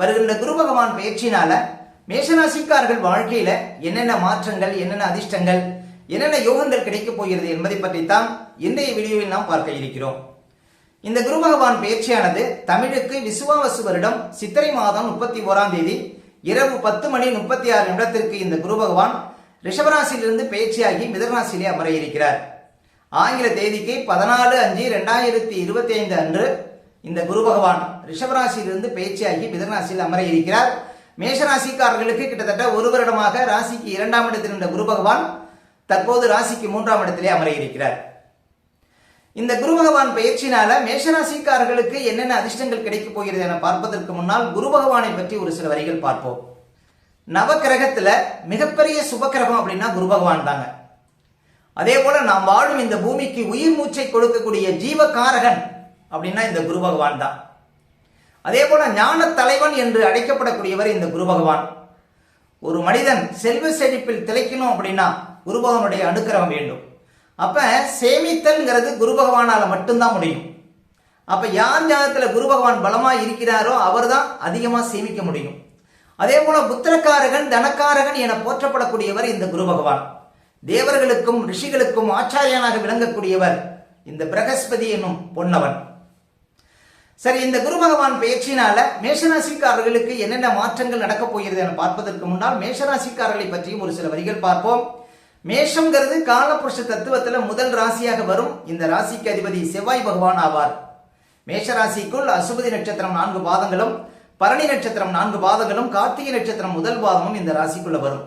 வருகின்ற குரு பகவான் பயிற்சினால மேஷராசிக்காரர்கள் வாழ்க்கையில என்னென்ன மாற்றங்கள் என்னென்ன அதிர்ஷ்டங்கள் என்னென்ன யோகங்கள் கிடைக்கப் போகிறது என்பதை பற்றித்தான் இன்றைய வீடியோவில் நாம் பார்க்க இருக்கிறோம். இந்த குரு பகவான் பயிற்சியானது தமிழுக்கு விசுவாவசு வருடம் சித்திரை மாதம் முப்பத்தி ஓராம் தேதி இரவு பத்து மணி முப்பத்தி ஆறு நிமிடத்திற்கு இந்த குரு பகவான் ரிஷபராசியிலிருந்து பயிற்சியாகி மிதனராசியிலே அமர இருக்கிறார். ஆங்கில தேதிக்கு பதினாலு அஞ்சு ரெண்டாயிரத்தி இருபத்தி ஐந்து அன்று இந்த குரு பகவான் ரிஷபராசியிலிருந்து பயிற்சியாகி மிதனராசியில் அமர இருக்கிறார். மேஷராசிக்காரர்களுக்கு கிட்டத்தட்ட ஒரு வருடமாக ராசிக்கு இரண்டாம் இடத்தில் இருந்த குரு பகவான் தற்போது ராசிக்கு மூன்றாம் இடத்திலே அமர இருக்கிறார். இந்த குரு பகவான் பயிற்சினால மேஷராசிக்காரர்களுக்கு என்னென்ன அதிர்ஷ்டங்கள் கிடைக்கப் போகிறது என பார்ப்பதற்கு முன்னால் குரு பகவானை பற்றி ஒரு சில வரிகள் பார்ப்போம். நவக்கிரகத்துல மிகப்பெரிய சுபக்கிரகம் அப்படின்னா குரு பகவான் தாங்க. அதே போல நாம் வாழும் இந்த பூமிக்கு உயிர் மூச்சை கொடுக்கக்கூடிய ஜீவகாரகன் அப்படின்னா இந்த குரு பகவான் தான். அதே போல ஞான தலைவன் என்று அழைக்கப்படக்கூடியவர் இந்த குரு பகவான். ஒரு மனிதன் செல்வ செழிப்பில் திளைக்கணும் அப்படின்னா குரு பகவானுடைய அனுக்கிரகம் வேண்டும். அப்ப சேமித்தல்ங்கிறது குரு பகவானால மட்டும்தான் முடியும். அப்ப யார் ஜாதத்துல குரு பகவான் பலமா இருக்கிறாரோ அவர்தான் அதிகமா சேமிக்க முடியும். அதே போல புத்திரக்காரகன் தனக்காரகன் என போற்றப்படக்கூடியவர் இந்த குரு பகவான். தேவர்களுக்கும் ரிஷிகளுக்கும் ஆச்சாரியனாக விளங்கக்கூடியவர் இந்த பிரகஸ்பதி என்னும் பொன்னவன். சரி இந்த குரு பகவான் பயிற்சியினால மேஷராசிக்காரர்களுக்கு என்னென்ன மாற்றங்கள் நடக்கப் போகிறது என பார்ப்பதற்கு முன்னால் மேஷராசிக்காரர்களை பற்றியும் ஒரு சில வரிகள் பார்ப்போம். மேஷம்ங்கிறது காலபுருஷ தத்துவத்துல முதல் ராசியாக வரும். இந்த ராசிக்கு அதிபதி செவ்வாய் பகவான் ஆவார். மேஷராசிக்குள் அசுபதி நட்சத்திரம் நான்கு பாதங்களும் பரணி நட்சத்திரம் நான்கு பாதங்களும் கார்த்திகை நட்சத்திரம் முதல் பாதமும் இந்த ராசிக்குள்ள வரும்.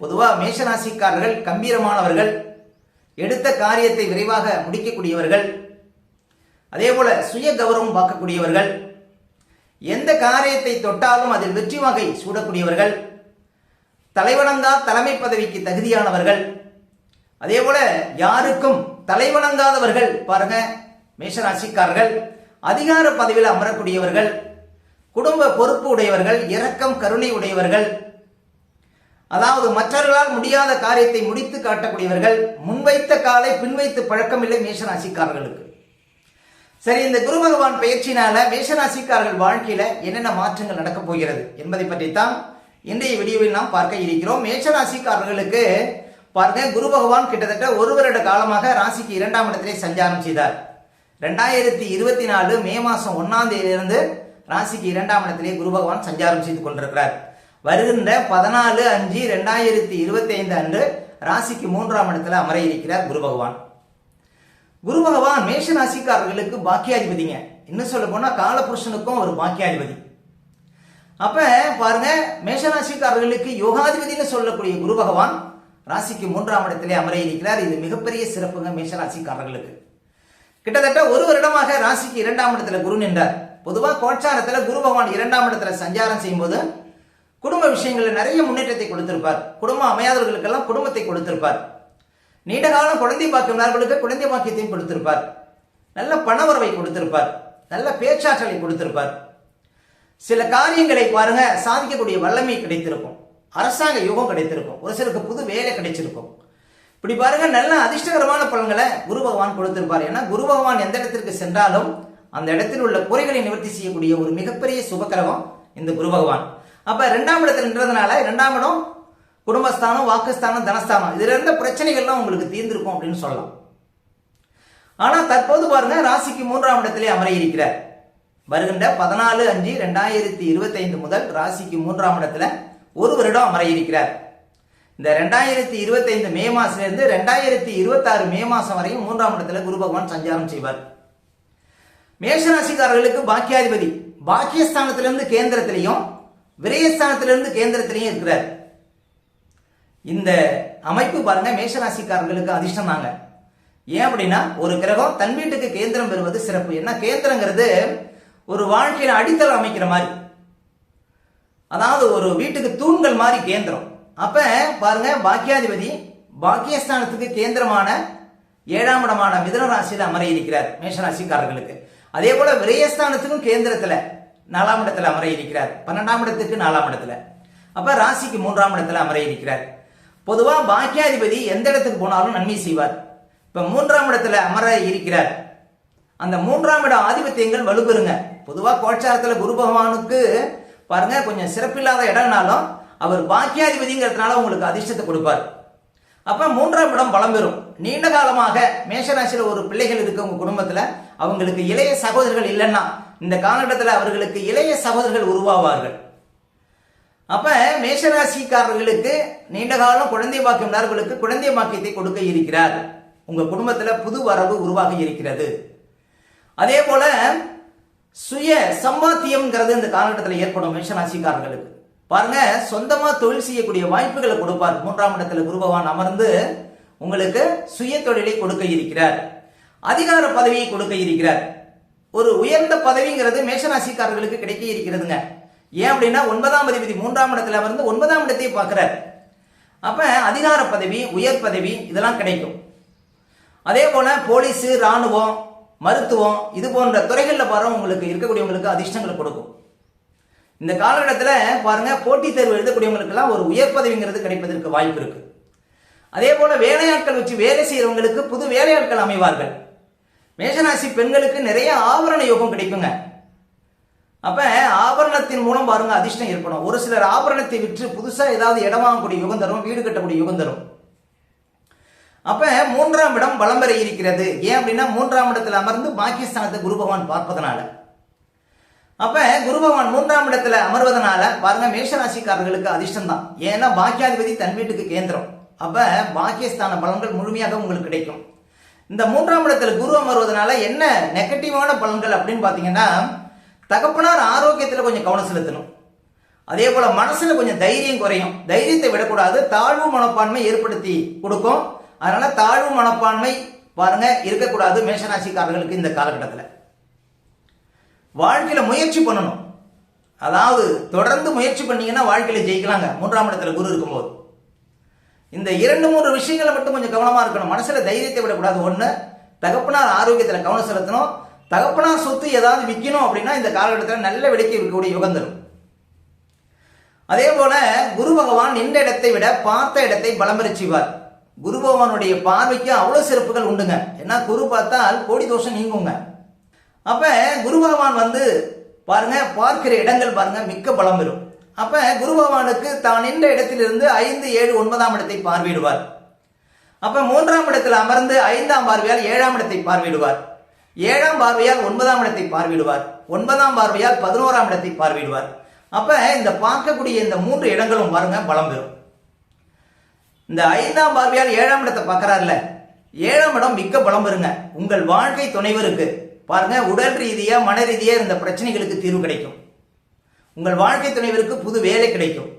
பொதுவா மேஷராசிக்காரர்கள் கம்பீரமானவர்கள் எடுத்த காரியத்தை விரைவாக முடிக்கக்கூடியவர்கள். அதே போல சுய கௌரவம் பார்க்கக்கூடியவர்கள் எந்த காரியத்தை தொட்டாலும் அதில் வெற்றி வகை சூடக்கூடியவர்கள் தலைவணங்கா தலைமை பதவிக்கு தகுதியானவர்கள் அதே போல யாருக்கும் தலைவணங்காதவர்கள் பாருங்க மேஷராசிக்காரர்கள் அதிகார பதவியில் அமரக்கூடியவர்கள் குடும்ப பொறுப்பு உடையவர்கள் இரக்கம் கருணை உடையவர்கள் அதாவது மற்றவர்களால் முடியாத காரியத்தை முடித்து காட்டக்கூடியவர்கள் முன்வைத்த காலை பின்வைத்து பழக்கமில்லை மேஷராசிக்காரர்களுக்கு. சரி இந்த குரு பகவான் பயிற்சினால மேஷராசிக்காரர்கள் வாழ்க்கையில என்னென்ன மாற்றங்கள் நடக்க போகிறது என்பதை பற்றித்தான் இன்றைய வீடியோவில் நாம் பார்க்க இருக்கிறோம். மேஷராசிக்காரர்களுக்கு பாருங்க குரு பகவான் கிட்டத்தட்ட ஒரு வருட காலமாக ராசிக்கு இரண்டாம் இடத்திலே சஞ்சாரம் செய்தார். ரெண்டாயிரத்தி இருபத்தி நாலு மே மாசம் ஒன்னாம் தேதியிலிருந்து ராசிக்கு இரண்டாம் இடத்திலே குரு பகவான் சஞ்சாரம் செய்து கொண்டிருக்கிறார். வருகின்ற பதினாலு அஞ்சு ரெண்டாயிரத்தி இருபத்தி ஐந்து அன்று ராசிக்கு மூன்றாம் இடத்துல அமர இருக்கிறார் குரு பகவான் குரு பகவான் மேஷ ராசிக்காரர்களுக்கு பாக்கியாதிபதிங்க. என்ன சொல்ல போனா காலபுருஷனுக்கும் ஒரு பாக்கியாதிபதி. அப்ப பாருங்க மேஷராசிக்காரர்களுக்கு யோகாதிபதினு சொல்லக்கூடிய குரு பகவான் ராசிக்கு மூன்றாம் இடத்திலே அமர இருக்கிறார். இது மிகப்பெரிய சிறப்புங்க மேஷராசிக்காரர்களுக்கு. கிட்டத்தட்ட ஒரு வருடமாக ராசிக்கு இரண்டாம் இடத்துல குரு நின்றார். பொதுவாக கோட்சாரத்தில் குரு பகவான் இரண்டாம் இடத்துல சஞ்சாரம் செய்யும்போது குடும்ப விஷயங்களில் நிறைய முன்னேற்றத்தை கொடுத்திருப்பார். குடும்பம் அமையாதவர்களுக்கெல்லாம் குடும்பத்தை கொடுத்திருப்பார். நீண்டகாலம் குழந்தை பாக்கியவர்களுக்கு குழந்தை பாக்கியத்தையும் கொடுத்திருப்பார். நல்ல பணவரவை கொடுத்திருப்பார். நல்ல பேச்சாற்றலை கொடுத்திருப்பார். சில காரியங்களை பாருங்க சாதிக்கக்கூடிய வல்லமை கிடைத்திருக்கும். அரசாங்க யுகம் கிடைத்திருக்கும். ஒரு சிலருக்கு புது வேலை கிடைச்சிருக்கும். இப்படி பாருங்க நல்ல அதிர்ஷ்டகரமான பலன்களை குரு பகவான் கொடுத்திருப்பார். ஏன்னா குரு பகவான் எந்த இடத்திற்கு சென்றாலும் அந்த இடத்தில் உள்ள குறைகளை நிவர்த்தி செய்யக்கூடிய ஒரு மிகப்பெரிய சுபக்கிரகம் இந்த குரு பகவான். அப்ப இரண்டாம் இடத்தில் நின்றதுனால இரண்டாம் இடம் குடும்பஸ்தானம் வாக்குஸ்தானம் தனஸ்தானம். இதுல இருந்த பிரச்சனைகள்லாம் உங்களுக்கு தீர்ந்திருக்கும் அப்படின்னு சொல்லலாம். ஆனா தற்போது பாருங்க ராசிக்கு மூன்றாம் இடத்திலே அமர இருக்கிறார் வருகின்ற பதினாலு அஞ்சு ரெண்டாயிரத்தி இருபத்தி ஐந்து முதல் ராசிக்கு மூன்றாம் இடத்துல ஒரு வருடம் அமர இருக்கிறார் இந்த ரெண்டாயிரத்தி இருபத்தி ஐந்து மே மாசத்துல இருந்து ரெண்டாயிரத்தி இருபத்தாறு மே மாசம் வரையும் மூன்றாம் இடத்துல குரு பகவான் சஞ்சாரம் செய்வார். மேஷராசிக்காரர்களுக்கு பாக்கியாதிபதி. பாக்கியஸ்தானத்திலிருந்து கேந்திரத்திலையும் விரயஸ்தானத்திலிருந்து கேந்திரத்திலையும் இருக்கிறார். இந்த அமைப்பு பாருங்க மேஷராசிக்காரர்களுக்கு அதிர்ஷ்டம் தாங்க ஏன் அப்படின்னா ஒரு கிரகம் தன் வீட்டுக்கு கேந்திரம் பெறுவது சிறப்பு. ஏன்னா கேந்திரங்கிறது? ஒரு வாழ்க்கையில அடித்தளம் அமைக்கிற மாதிரி. அதாவது ஒரு வீட்டுக்கு தூண்கள் மாதிரி கேந்திரம். அப்ப பாருங்க பாக்கியாதிபதி பாக்கியஸ்தானத்துக்கு கேந்திரமான ஏழாம் இடமான மிதன ராசியில அமர இருக்கிறார் மேஷராசிக்காரர்களுக்கு. அதே போல விரயஸ்தானத்துக்கும் கேந்திரத்துல நாலாம் இடத்துல அமர இருக்கிறார். பன்னெண்டாம் இடத்துக்கு நாலாம் இடத்துல. அப்ப ராசிக்கு மூன்றாம் இடத்துல அமர இருக்கிறார். பொதுவா பாக்கியாதிபதி எந்த இடத்துக்கு போனாலும் நன்மை செய்வார். இப்ப மூன்றாம் இடத்துல அமர இருக்கிறார். அந்த மூன்றாம் இட ஆதிபத்தியங்கள் வலுப்பெறுங்க. பொதுவா கோட்சாரத்துல குரு பகவானுக்கு பாருங்க கொஞ்சம் சிறப்பில்லாத இடம்னாலும் அவர் பாக்கியாதிபதிங்கிறதுனால உங்களுக்கு அதிர்ஷ்டத்தை கொடுப்பார். அப்ப மூன்றாம் இடம் பலம் பெறும். நீண்ட காலமாக மேஷராசியில ஒரு பிள்ளைகள் இருக்கு உங்க குடும்பத்துல. அவங்களுக்கு இளைய சகோதரர்கள் இல்லைன்னா இந்த காலகட்டத்தில் அவர்களுக்கு இளைய சகோதரர்கள் உருவாவார்கள். அப்ப மேஷராசிக்காரர்களுக்கு நீண்ட காலம் குழந்தை பாக்கியம் உள்ளவர்களுக்கு குழந்தை பாக்கியத்தை கொடுக்க இருக்கிறார். உங்க குடும்பத்துல புது வரவு உருவாக இருக்கிறது. அதே போல சுய சம்பாத்தியம்ங்கிறது இந்த காலகட்டத்தில் ஏற்படும் மேஷராசிக்காரர்களுக்கு. பாருங்க சொந்தமா தொழில் செய்யக்கூடிய வாய்ப்புகளை கொடுப்பார். மூன்றாம் இடத்துல குருபவான் அமர்ந்து உங்களுக்கு சுய தொழிலை கொடுக்க இருக்கிறார். அதிகார பதவியை கொடுக்க இருக்கிறார். ஒரு உயர்ந்த பதவிங்கிறது மேஷராசிக்காரர்களுக்கு கிடைக்க இருக்கிறதுங்க. ஏன் அப்படின்னா ஒன்பதாம் அதிபதி மூன்றாம் இடத்துல வந்து ஒன்பதாம் இடத்தையே பார்க்குறாரு. அப்போ அதிகார பதவி உயர் பதவி இதெல்லாம் கிடைக்கும். அதே போல் போலீஸு ராணுவம் மருத்துவம் இது போன்ற துறைகளில் பாருங்க உங்களுக்கு இருக்கக்கூடியவங்களுக்கு அதிர்ஷ்டங்களை கொடுக்கும். இந்த காலகட்டத்தில் பாருங்கள் போட்டித் தேர்வு எழுதக்கூடியவங்களுக்கெல்லாம் ஒரு உயர் பதவிங்கிறது கிடைப்பதற்கு வாய்ப்பு இருக்குது அதே போல் வேலையாட்கள் வச்சு வேலை செய்கிறவங்களுக்கு புது வேலையாட்கள் அமைவார்கள். மேஷராசி பெண்களுக்கு நிறைய ஆவரண யோகம் கிடைக்குங்க. அப்ப ஆபரணத்தின் மூலம் பாருங்க அதிர்ஷ்டம் ஏற்படும். ஒரு சிலர் ஆபரணத்தை விற்று புதுசா ஏதாவது இடம் வாங்கக்கூடிய யுகம் தரும் வீடு கட்டக்கூடிய யுகம் தரும். அப்ப மூன்றாம் இடம் பலம் பெற இருக்கிறது. ஏன் அப்படின்னா மூன்றாம் இடத்துல அமர்ந்து பாகிஸ்தானத்தை குரு பகவான் பார்ப்பதனால. அப்ப குரு பகவான் மூன்றாம் இடத்துல அமர்வதனால பாருங்க மேஷராசிக்காரர்களுக்கு அதிர்ஷ்டம் தான். ஏன்னா பாக்கியாதிபதி தன் வீட்டுக்கு கேந்திரம். அப்ப பாகிஸ்தான பலன்கள் முழுமையாக உங்களுக்கு கிடைக்கும். இந்த மூன்றாம் இடத்துல குரு அமர்வதனால என்ன நெகட்டிவான பலன்கள் அப்படின்னு பாத்தீங்கன்னா தகப்பனார் ஆரோக்கியத்தில் கொஞ்சம் கவனம் செலுத்தணும். அதே போல மனசுல கொஞ்சம் தைரியம் குறையும். தைரியத்தை விடக்கூடாது. தாழ்வு மனப்பான்மை ஏற்படுத்தி கொடுக்கும். அதனால தாழ்வு மனப்பான்மை பாருங்க இருக்கக்கூடாது மேஷராசிக்காரர்களுக்கு இந்த காலகட்டத்தில். வாழ்க்கையில முயற்சி பண்ணணும். அதாவது தொடர்ந்து முயற்சி பண்ணீங்கன்னா வாழ்க்கையில ஜெயிக்கலாங்க. மூன்றாம் இடத்துல குரு இருக்கும்போது. இந்த இரண்டு மூன்று விஷயங்களை மட்டும் கொஞ்சம் கவனமா இருக்கணும். மனசுல தைரியத்தை விடக்கூடாது. ஒண்ணு தகப்பனார் ஆரோக்கியத்துல கவனம் செலுத்தணும். தகப்பனா சொத்து ஏதாவது விற்கணும் அப்படின்னா இந்த காலகட்டத்தில் நல்ல விலைக்கு இருக்கக்கூடிய யுகம் தரும். அதே போல குரு பகவான் நின்ற இடத்தை விட பார்த்த இடத்தை பலம் செய்வார். குரு பகவானுடைய பார்வைக்கு அவ்வளவு சிறப்புகள் உண்டுங்க. ஏன்னா குரு பார்த்தால் கோடி தோஷம் நீங்குங்க. அப்ப குரு பகவான் வந்து பாருங்க பார்க்கிற இடங்கள் பாருங்க மிக்க பலம் பெறும். அப்ப குரு பகவானுக்கு தான் நின்ற இடத்திலிருந்து ஐந்து ஏழு ஒன்பதாம் இடத்தை பார்வையிடுவார். அப்ப மூன்றாம் இடத்தில் அமர்ந்து ஐந்தாம் பார்வையால் ஏழாம் இடத்தை பார்வையிடுவார். ஏழாம் பார்வையால் ஒன்பதாம் இடத்தை பார்வையிடுவார். ஒன்பதாம் பார்வையால் பதினோராம் இடத்தை பார்வையிடுவார். அப்ப இந்த பார்க்கக்கூடிய இந்த மூன்று இடங்களும் பாருங்க பலம் பெறும். இந்த ஐந்தாம் பார்வையால் ஏழாம் இடத்தை பார்க்கறாருல ஏழாம் இடம் மிக்க பலம் பெறுங்க. உங்கள் வாழ்க்கை துணைவருக்கு பாருங்க உடல் ரீதியா மன ரீதியா இந்த பிரச்சனைகளுக்கு தீர்வு கிடைக்கும். உங்கள் வாழ்க்கை துணைவருக்கு புது வேலை கிடைக்கும்.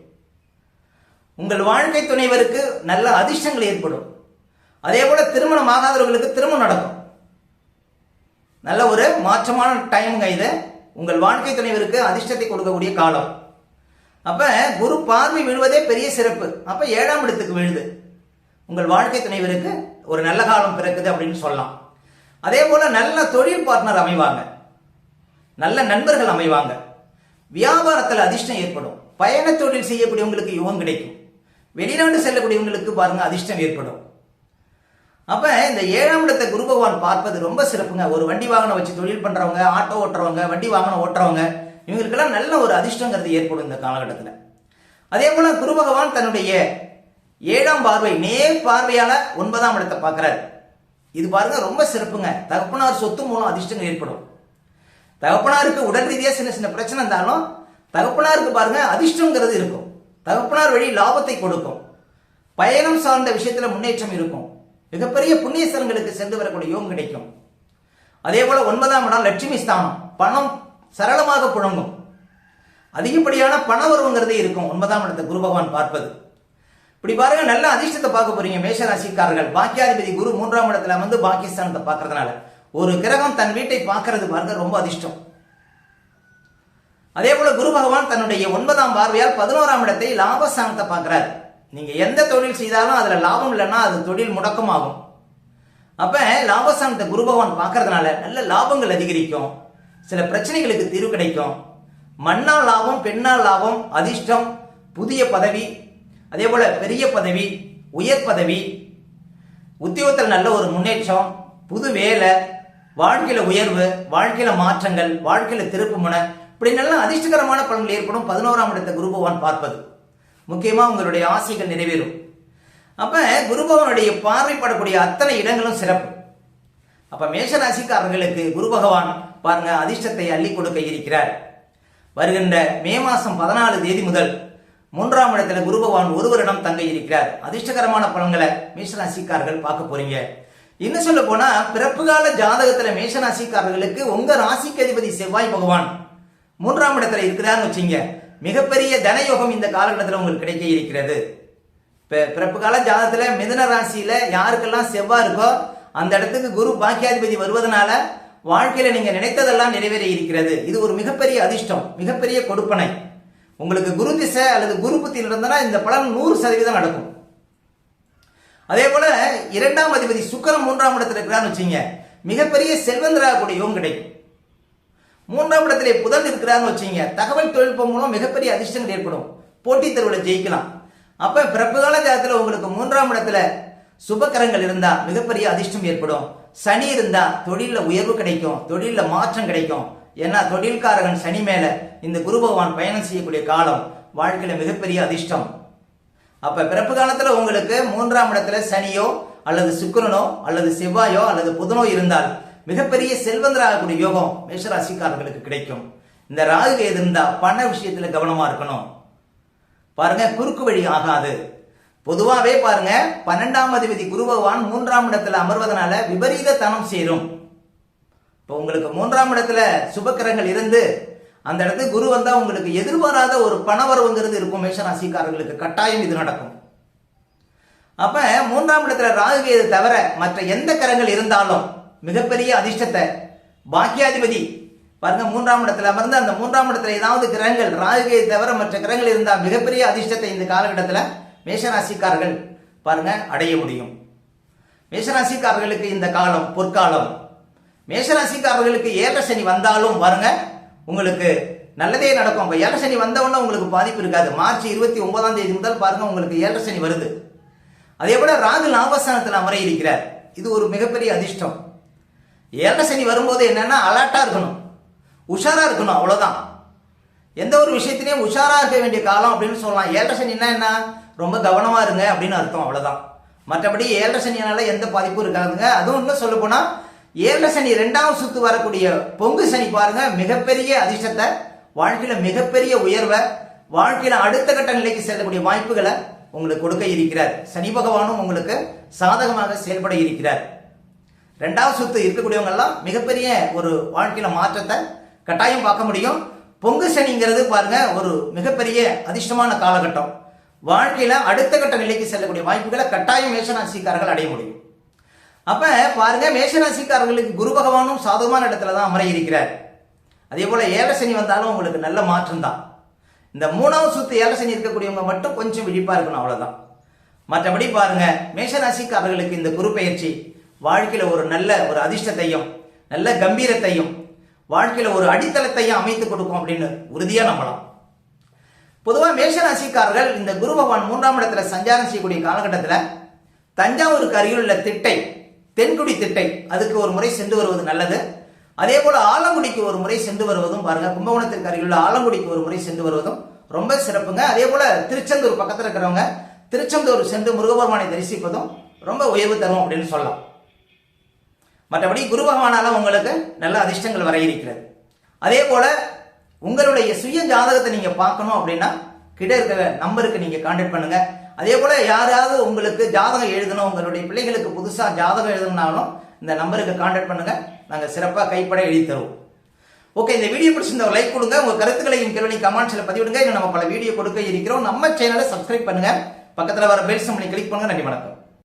உங்கள் வாழ்க்கை துணைவருக்கு நல்ல அதிர்ஷ்டங்கள் ஏற்படும். அதே போல திருமணம் ஆகாதவர்களுக்கு திருமணம் நடக்கும். நல்ல ஒரு மாற்றமான டைமுங்க இது. உங்கள் வாழ்க்கை துணைவருக்கு அதிர்ஷ்டத்தை கொடுக்கக்கூடிய காலம். அப்ப குரு பார்வை விழுவதே பெரிய சிறப்பு. அப்ப ஏழாம் இடத்துக்கு விழுது. உங்கள் வாழ்க்கை துணைவருக்கு ஒரு நல்ல காலம் பிறக்குது அப்படின்னு சொல்லலாம். அதே போல நல்ல தொழில் பார்ட்னர் அமைவாங்க. நல்ல நண்பர்கள் அமைவாங்க. வியாபாரத்தில் அதிர்ஷ்டம் ஏற்படும். பயண தொழில் செய்யக்கூடியவங்களுக்கு யுகம் கிடைக்கும். வெளிநாடு செல்லக்கூடியவங்களுக்கு பாருங்க அதிர்ஷ்டம் ஏற்படும். அப்ப இந்த ஏழாம் இடத்தை குரு பகவான் பார்ப்பது ரொம்ப சிறப்புங்க. ஒரு வண்டி வாகனம் வச்சு தொழில் பண்றவங்க ஆட்டோ ஓட்டுறவங்க வண்டி வாகனம் ஓட்டுறவங்க இவங்களுக்கெல்லாம் நல்ல ஒரு அதிர்ஷ்டங்கிறது ஏற்படும் இந்த காலகட்டத்தில். அதே போல குரு பகவான் தன்னுடைய ஏழாம் பார்வை நேர் பார்வையால ஒன்பதாம் இடத்தை பார்க்கிறார். இது பாருங்க ரொம்ப சிறப்புங்க. தகப்பனார் சொத்து மூலம் அதிர்ஷ்டங்கள் ஏற்படும். தகப்பனாருக்கு உடல் ரீதியாக சின்ன சின்ன பிரச்சனை இருந்தாலும் தகப்பனாருக்கு பாருங்க அதிர்ஷ்டங்கிறது இருக்கும். தகப்பனார் வழி லாபத்தை கொடுக்கும். பயணம் சார்ந்த விஷயத்துல முன்னேற்றம் இருக்கும். மிகப்பெரிய புண்ணிய ஸ்தலங்களுக்கு சென்று வரக்கூடிய யோகம் கிடைக்கும். அதே போல ஒன்பதாம் இடம் லட்சுமி ஸ்தானம். பணம் சரளமாக புழங்கும். அதிகப்படியான பண வருவங்கிறதே இருக்கும். ஒன்பதாம் இடத்தை குரு பகவான் பார்ப்பது. இப்படி பாருங்க நல்ல அதிர்ஷ்டத்தை பார்க்க போறீங்க மேஷராசிக்காரர்கள். பாக்கியாதிபதி குரு மூன்றாம் இடத்துல வந்து பாகிஸ்தானத்தை பார்க்கறதுனால. ஒரு கிரகம் தன் வீட்டை பார்க்கறது பாருங்க ரொம்ப அதிர்ஷ்டம். அதே போல குரு பகவான் தன்னுடைய ஒன்பதாம் பார்வையால் பதினோராம் இடத்தை லாபஸ்தானத்தை பார்க்கிறார். நீங்கள் எந்த தொழில் செய்தாலும் அதில் லாபம் இல்லைன்னா அது தொழில் முடக்கமாகும். அப்போ லாபஸ்தானத்தை குரு பகவான் பார்க்கறதுனால நல்ல லாபங்கள் அதிகரிக்கும். சில பிரச்சனைகளுக்கு தீர்வு கிடைக்கும். மண்ணால் லாபம் பெண்ணால் லாபம் அதிர்ஷ்டம் புதிய பதவி அதே போல் பெரிய பதவி உயர் பதவி உத்தியோகத்தில் நல்ல ஒரு முன்னேற்றம் புது வேலை வாழ்க்கையில் உயர்வு வாழ்க்கையில் மாற்றங்கள் வாழ்க்கையில திருப்புமுனை இப்படி நல்ல அதிர்ஷ்டகரமான பலன்கள் ஏற்படும். பதினோராம் இடத்தை குரு பகவான் பார்ப்பது. முக்கியமாக உங்களுடைய ஆசைகள் நிறைவேறும். அப்போ குருபவனுடைய பார்வைப்படக்கூடிய அத்தனை இடங்களும் சிறப்பு. அப்போ மேஷராசிக்காரர்களுக்கு குரு பகவான் பாருங்க அதிர்ஷ்டத்தை அள்ளி கொடுக்க இருக்கிறார். வருகின்ற மே மாதம் பதினாலு தேதி முதல் மூன்றாம் இடத்துல குரு பகவான் ஒரு வருடம் தங்க இருக்கிறார். அதிர்ஷ்டகரமான பலன்களை மேஷராசிக்காரர்கள் பார்க்க போறீங்க. இன்னும் சொல்ல போனா பிறப்பு கால ஜாதகத்துல மேஷராசிக்காரர்களுக்கு உங்க ராசிக்கு அதிபதி செவ்வாய் பகவான் மூன்றாம் இடத்துல இருக்கிறார்னு வச்சுங்க. மிகப்பெரிய தனயோகம் இந்த காலகட்டத்தில் உங்களுக்கு கிடைக்க இருக்கிறது. பிறப்பு கால ஜாதகத்துல மிதுன ராசியில் யாருக்கெல்லாம் செவ்வாய் இருக்கோ அந்த இடத்துக்கு குரு பாக்கியாதிபதி வருவதனால வாழ்க்கையில் நீங்கள் நினைத்ததெல்லாம் நிறைவேற இருக்கிறது. இது ஒரு மிகப்பெரிய அதிர்ஷ்டம் மிகப்பெரிய கொடுப்பனை. உங்களுக்கு குரு திசை அல்லது குரு புத்தி நடந்தனா இந்த பலன் நூறு சதவீதம் நடக்கும். அதே போல இரண்டாம் அதிபதி சுக்கரம் மூன்றாம் இடத்துல இருக்கிறான்னு வச்சுங்க மிகப்பெரிய செல்வந்தராகக்கூடிய யோகம் கிடைக்கும். மூன்றாம் இடத்திலே புதன் இருக்கிறாருன்னு வச்சுங்க தகவல் தொழில்நுட்பம் மூலம் மிகப்பெரிய அதிர்ஷ்டங்கள் ஏற்படும். போட்டித் தேர்வில் ஜெயிக்கலாம். அப்ப பிறப்புகால ஜாதத்துல உங்களுக்கு மூன்றாம் இடத்துல சுபக்கரங்கள் இருந்தா மிகப்பெரிய அதிர்ஷ்டம் ஏற்படும். சனி இருந்தா தொழில உயர்வு கிடைக்கும். தொழில மாற்றம் கிடைக்கும். ஏன்னா தொழில்காரகன் சனி மேல இந்த குரு பகவான் பயணம் செய்யக்கூடிய காலம் வாழ்க்கையில மிகப்பெரிய அதிர்ஷ்டம். அப்ப பிறப்பு காலத்துல உங்களுக்கு மூன்றாம் இடத்துல சனியோ அல்லது சுக்கரனோ அல்லது செவ்வாயோ அல்லது புதனோ இருந்தால் மிகப்பெரிய செல்வந்தராகக்கூடிய யோகம் மேஷராசிக்காரர்களுக்கு கிடைக்கும். இந்த ராகு கேது இருந்தா பண விஷயத்துல கவனமா இருக்கணும். பாருங்க குறுக்கு வழி ஆகாது. பொதுவாகவே பாருங்க பன்னெண்டாம் அதிபதி குரு பகவான் மூன்றாம் இடத்துல அமர்வதனால விபரீத தனம் சேரும். இப்போ உங்களுக்கு மூன்றாம் இடத்துல சுபக்கரங்கள் இருந்து அந்த இடத்துக்கு குரு வந்தா உங்களுக்கு எதிர்பாராத ஒரு பணவரவுங்கிறது இருக்கும் மேஷராசிக்காரர்களுக்கு. கட்டாயம் இது நடக்கும். அப்ப மூன்றாம் இடத்துல ராகுகேது தவிர மற்ற எந்த கரங்கள் இருந்தாலும் மிகப்பெரிய அதிர்ஷ்டத்தை. பாக்கியாதிபதி பாருங்க மூன்றாம் இடத்துல அமர்ந்து அந்த மூன்றாம் இடத்துல ஏதாவது கிரகங்கள் ராகுகேது தவிர மற்ற கிரகங்கள் இருந்தால் மிகப்பெரிய அதிர்ஷ்டத்தை இந்த காலகட்டத்தில் மேஷராசிக்காரர்கள் பாருங்க அடைய முடியும். மேஷராசிக்காரர்களுக்கு இந்த காலம் பொற்காலம். மேஷராசிக்காரர்களுக்கு ஏழரை சனி வந்தாலும் பாருங்க உங்களுக்கு நல்லதே நடக்கும். அப்போ ஏழரை சனி வந்தவொடனே உங்களுக்கு பாதிப்பு இருக்காது. மார்ச் இருபத்தி ஒன்பதாம் தேதி முதல் பாருங்க உங்களுக்கு ஏழரை சனி வருது. அதே போல ராகு லாபஸ்தானத்தில் அமர இருக்கிறார். இது ஒரு மிகப்பெரிய அதிர்ஷ்டம். ஏழரை சனி வரும்போது என்னென்னா அலர்ட்டாக இருக்கணும். உஷாராக இருக்கணும் அவ்வளோதான் எந்த ஒரு விஷயத்திலையும் உஷாராக இருக்க வேண்டிய காலம் அப்படின்னு சொல்லலாம். ஏழரை சனின்னா என்ன? ரொம்ப கவனமாக இருங்க அப்படின்னு அர்த்தம் அவ்வளோதான் மற்றபடி ஏழரை சனினால எந்த பாதிப்பும் இருக்காதுங்க. அதுவும் இன்னும் சொல்லப்போனால் ஏழரை சனி ரெண்டாவது சுத்து வரக்கூடிய பொங்கு சனி பாருங்க மிகப்பெரிய அதிர்ஷ்டத்தை வாழ்க்கையில மிகப்பெரிய உயர்வை வாழ்க்கையில அடுத்த கட்ட நிலைக்கு செல்லக்கூடிய வாய்ப்புகளை உங்களுக்கு கொடுக்க இருக்கிறார். சனி பகவானும் உங்களுக்கு சாதகமாக செயல்பட இருக்கிறார். ரெண்டாவது சொத்து இருக்கக்கூடியவங்க எல்லாம் மிகப்பெரிய ஒரு வாழ்க்கையில மாற்றத்தை கட்டாயம் பார்க்க முடியும். பொங்கு சனிங்கிறது பாருங்க ஒரு மிகப்பெரிய அதிர்ஷ்டமான காலகட்டம். வாழ்க்கையில அடுத்த கட்ட நிலைக்கு செல்லக்கூடிய வாய்ப்புகளை கட்டாயம் மேஷராசிக்காரர்கள் அடைய முடியும். அப்ப பாருங்க மேஷராசிக்காரர்களுக்கு குரு பகவானும் சாதகமான இடத்துல தான் அமர இருக்கிறார். அதே போல ஏழை வந்தாலும் உங்களுக்கு நல்ல மாற்றம் தான். இந்த மூணாவது சுத்து ஏலசனி இருக்கக்கூடியவங்க மட்டும் கொஞ்சம் விழிப்பா இருக்கணும் அவ்வளவுதான். மற்றபடி பாருங்க மேஷராசிக்காரர்களுக்கு இந்த குரு பயிற்சி வாழ்க்கையில் ஒரு நல்ல ஒரு அதிர்ஷ்டத்தையும் நல்ல கம்பீரத்தையும் வாழ்க்கையில் ஒரு அடித்தளத்தையும் அமைத்து கொடுக்கும் அப்படின்னு உறுதியாக நம்பலாம். பொதுவாக மேஷராசிக்காரர்கள் இந்த குரு பகவான் மூன்றாம் இடத்துல சஞ்சாரம் செய்யக்கூடிய காலகட்டத்தில் தஞ்சாவூருக்கு அருகில் உள்ள திட்டை தென்குடி திட்டை அதுக்கு ஒரு முறை சென்று வருவது நல்லது. அதே போல ஆலங்குடிக்கு ஒரு முறை சென்று வருவதும் பாருங்க கும்பகோணத்திற்கு அருகில் உள்ள ஆலங்குடிக்கு ஒரு முறை சென்று வருவதும் ரொம்ப சிறப்புங்க. அதே போல திருச்செந்தூர் பக்கத்தில் இருக்கிறவங்க திருச்செந்தூர் சென்று முருகபெருமானை தரிசிப்பதும் ரொம்ப உயர்வு தரும் அப்படின்னு சொல்லலாம். மற்றபடி குரு பகவானால் உங்களுக்கு நல்ல அதிர்ஷ்டங்கள் வர இருக்கிறது. அதே போல உங்களுடைய சுய ஜாதகத்தை நீங்க பார்க்கணும் அப்படின்னா கிட்ட இருக்கிற நம்பருக்கு நீங்க கான்டாக்ட் பண்ணுங்க. அதே போல யாராவது உங்களுக்கு ஜாதகம் எழுதணும் உங்களுடைய பிள்ளைகளுக்கு புதுசா ஜாதகம் எழுதணும்னாலும் இந்த நம்பருக்கு கான்டாக்ட் பண்ணுங்க. நாங்க சிறப்பாக கைப்பட எழுதி தருவோம். ஓகே இந்த வீடியோ பிடிச்சிருந்த ஒரு லைக் கொடுங்க. உங்க கருத்துக்களையும் கேள்வி கமெண்ட்ஸ்ல பதிவிடுங்க. இன்னும் நம்ம பல வீடியோ கொடுக்க இருக்கிறோம். நம்ம சேனலை சப்ஸ்கிரைப் பண்ணுங்க. பக்கத்துல வர பெல் சிம்லை கிளிக் பண்ணுங்க. நன்றி வணக்கம்.